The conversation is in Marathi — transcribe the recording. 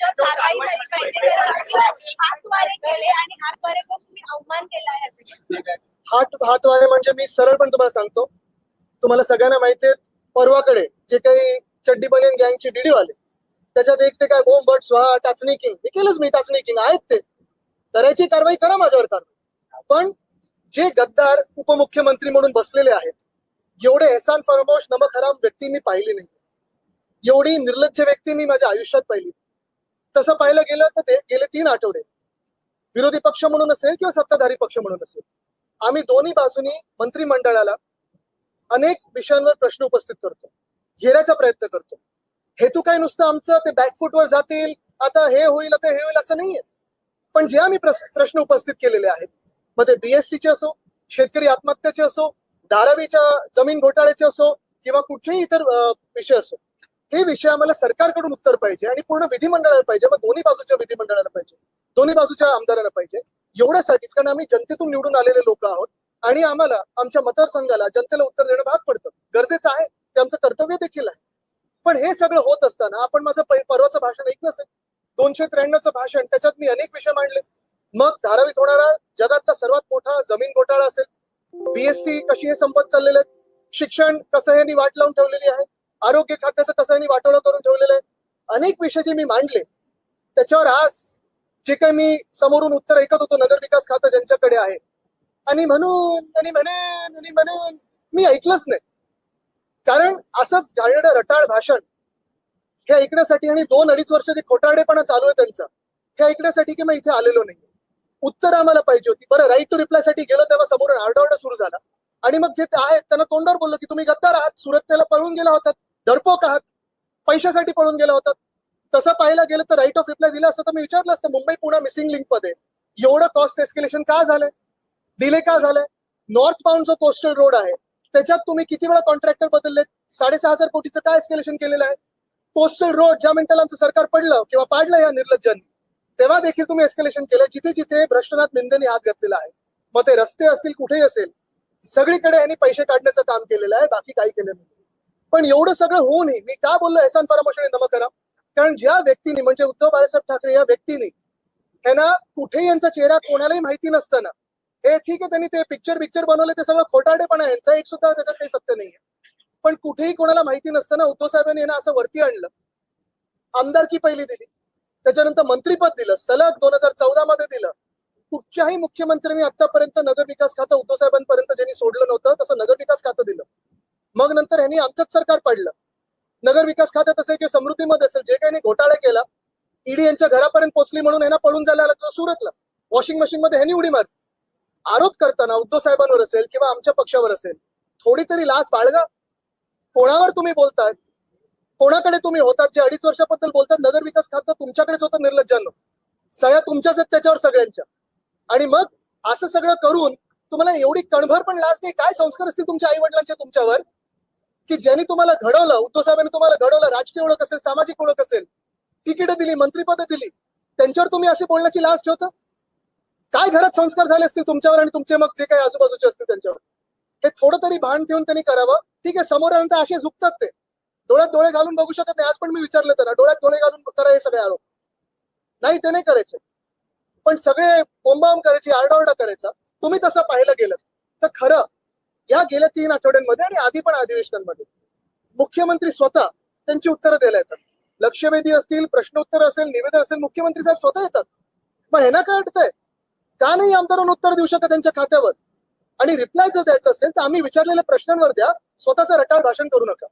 तुमच्यावर कारवाई झाली पाहिजे हातवारे केले आणि हातवारे करून तुम्ही अवमान केला आहे. असं हात हातवारे म्हणजे मी सरळ पण तुम्हाला सांगतो. तुम्हाला सगळ्यांना माहिती आहे परवाकडे जे काही चड्डी बनियन गँगचे व्हिडिओ आले त्याच्यात एक ते काय बोम बट स्वाहा टाचणी किंग हे केलंच मी टाचणी किंग आहेत ते. करायची कारवाई करा माझ्यावर कारवाई पण जे गद्दार उपमुख्यमंत्री म्हणून बसलेले आहेत एवढे एहसान फरमोश नमक हराम व्यक्ती मी पाहिली नाही एवढी निर्लज्ज व्यक्ती मी माझ्या आयुष्यात पाहिली. तसं पाहिलं गेलं तर ते गेले तीन आठवडे. विरोधी पक्ष म्हणून असेल किंवा सत्ताधारी पक्ष म्हणून असेल. आम्ही दोन्ही बाजूनी मंत्रिमंडळाला अनेक विषयांवर प्रश्न उपस्थित करतो. घेण्याचा प्रयत्न करतो. हेतू काय नुसतं आमचं? ते बॅकफुटवर जातील. आता हे होईल आता हे होईल असं नाहीये. पण जे आम्ही प्रश्न उपस्थित केलेले आहेत मग ते बीएसटीचे असो शेतकरी आत्महत्याचे असो धारावीच्या जमीन घोटाळ्याचे असो किंवा कुठचेही इतर विषय असो हे विषय आम्हाला सरकारकडून उत्तर पाहिजे आणि पूर्ण विधिमंडळाला पाहिजे. मग दोन्ही बाजूच्या विधिमंडळाला पाहिजे. दोन्ही बाजूच्या आमदारांना पाहिजे. एवढ्यासाठीच कारण आम्ही जनतेतून निवडून आलेले लोक आहोत आणि आम्हाला आमच्या मतदारसंघाला जनतेला उत्तर देणं भाग पडतं. गरजेचं आहे ते आमचं कर्तव्य देखील आहे. पण हे सगळं होत असताना आपण माझं परवाचं भाषण ऐकलं असेल दोनशे त्र्याण्णवचं भाषण त्याच्यात मी अनेक विषय मांडले. मग धारावीत होणारा जगातला सर्वात मोठा जमीन घोटाळा असेल. बीएसटी कशी हे संपत चाललेले आहेत शिक्षण कसं हे वाट लावून ठेवलेली आहे? आरोग्य खात्याचं कसं यांनी वाटोळं करून ठेवलेलं आहे? अनेक विषय जे मी मांडले त्याच्यावर आज जे काही मी समोरून उत्तर ऐकत होतो नगर विकास खातं ज्यांच्याकडे आहे आणि म्हणून आणि म्हणून आणि म्हणून मी ऐकलंच नाही. कारण असंच घाणेरडं रटाळ भाषण हे ऐकण्यासाठी आणि दोन अडीच वर्ष जे खोटारडेपणा चालू आहे त्यांचा हे ऐकण्यासाठी की मी इथे आलेलो नाही उत्तर आम्हाला पाहिजे होती. बरं राईट टू रिप्लायसाठी गेलो तेव्हा समोरून आरडाओरडा सुरू झाला. आणि मग जे ते आहेत त्यांना तोंडावर बोललो की तुम्ही गद्दार आहात सुरतेला पळून गेला होतात. डरपोक आहात. पैशासाठी पळून गेला होता. तसं पाहायला गेलं तर राईट ऑफ रिप्लाय दिला असतं तर मी विचारलं असतं मुंबई पुणे मिसिंग लिंकमध्ये एवढं कॉस्ट एस्केलेशन का झालंय? डिले का झालंय? नॉर्थ बाउंड जो कोस्टल रोड आहे त्याच्यात तुम्ही किती वेळा कॉन्ट्रॅक्टर बदलले साडेसहा हजार कोटीचं काय एस्केलेशन केलेलं आहे? कोस्टल रोड ज्या मिनिटाला आमचं सरकार पडलं किंवा पाडलं या निर्लज्जांनी तेव्हा देखील तुम्ही एस्केलेशन केलं. जिथे जिथे भ्रष्टनाथ मिंदेने हात घातलेला आहे मग ते रस्ते असतील कुठेही असेल सगळीकडे यांनी पैसे काढण्याचं काम केलेलं आहे बाकी काही केलं नाही. पण एवढं सगळं होऊनही मी का बोललो एहसान फरामोश आणि नमकरा कारण ज्या व्यक्तीने म्हणजे उद्धव बाळासाहेब ठाकरे या व्यक्तीने त्यांना कुठे यांचा चेहरा कोणालाही माहिती नसताना हे ठीक आहे त्यांनी ते पिक्चर पिक्चर बनवले ते सगळं खोटाडेपणा आहे. यांचा एक सुद्धा त्याच्यात काही सत्य नाहीये. पण कुठेही कोणाला माहिती नसताना उद्धव साहेबांनी यांना असं वरती आणलं. आमदारकी पहिली दिली. त्याच्यानंतर मंत्रीपद दिलं. सलग दोन हजार चौदा मध्ये दिलं. कुठच्याही मुख्यमंत्र्यांनी आतापर्यंत नगरविकास खातं उद्धव साहेबांपर्यंत ज्यांनी सोडलं नव्हतं तसं नगर विकास खातं दिलं. मग नंतर यांनी आमचंच सरकार पडलं. नगर विकास खात्यात असेल किंवा समृद्धीमध्ये असेल जे काही घोटाळा केला ईडी यांच्या घरापर्यंत पोहोचली म्हणून यांना पळून जायला आलं सुरतला. वॉशिंग मशीन मध्ये ह्यांनी उडी मारली. आरोप करताना उद्धव साहेबांवर असेल किंवा आमच्या पक्षावर असेल थोडी तरी लाच बाळगा. कोणावर तुम्ही बोलतात कोणाकडे तुम्ही होतात? जे अडीच वर्षाबद्दल बोलतात नगर विकास खातं तुमच्याकडेच होतं निर्लज्जांनो. सह्या तुमच्याच आहेत त्याच्यावर सगळ्यांच्या. आणि मग असं सगळं करून तुम्हाला एवढी कणभर पण लाज नाही. काय संस्कार असतील तुमच्या आई वडिलांचे तुमच्यावर? की ज्यांनी तुम्हाला घडवलं उद्धव साहेबांनी तुम्हाला घडवलं राजकीय ओळख असेल सामाजिक ओळख असेल तिकीट दिली मंत्रीपद दिली त्यांच्यावर तुम्ही अशी बोलण्याची लाज ठेवता? काय घरात संस्कार झाले असतील तुमच्यावर आणि तुमचे मग जे काही आजूबाजूचे असतील त्यांच्यावर? हे थोडं तरी भान ठेवून त्यांनी करावं. ठीक आहे समोर आल्यानंतर असे झुकतात ते. डोळ्यात डोळे घालून बघू शकत नाही. आज पण मी विचारलं त्यांना डोळ्यात डोळे घालून करा हे सगळे आरोप. नाही ते नाही करायचे. पण सगळे बोंबाम करायची आरडाओरडा करायचा. तुम्ही तसं पाहिलं गेलं तर खरं या गेल्या तीन आठवड्यांमध्ये आणि आधी पण अधिवेशनांमध्ये. मुख्यमंत्री स्वतः त्यांची उत्तरं द्यायला येतात. लक्षवेधी असतील प्रश्नोत्तर असेल निवेदन असेल मुख्यमंत्री साहेब स्वतः येतात. मग ह्यांना काय वाटतंय का नाही आमदारांना उत्तर देऊ शकत त्यांच्या खात्यावर? आणि रिप्लाय जर द्यायचा असेल तर आम्ही विचारलेल्या प्रश्नांवर द्या स्वतःचं रटाळ भाषण करू नका.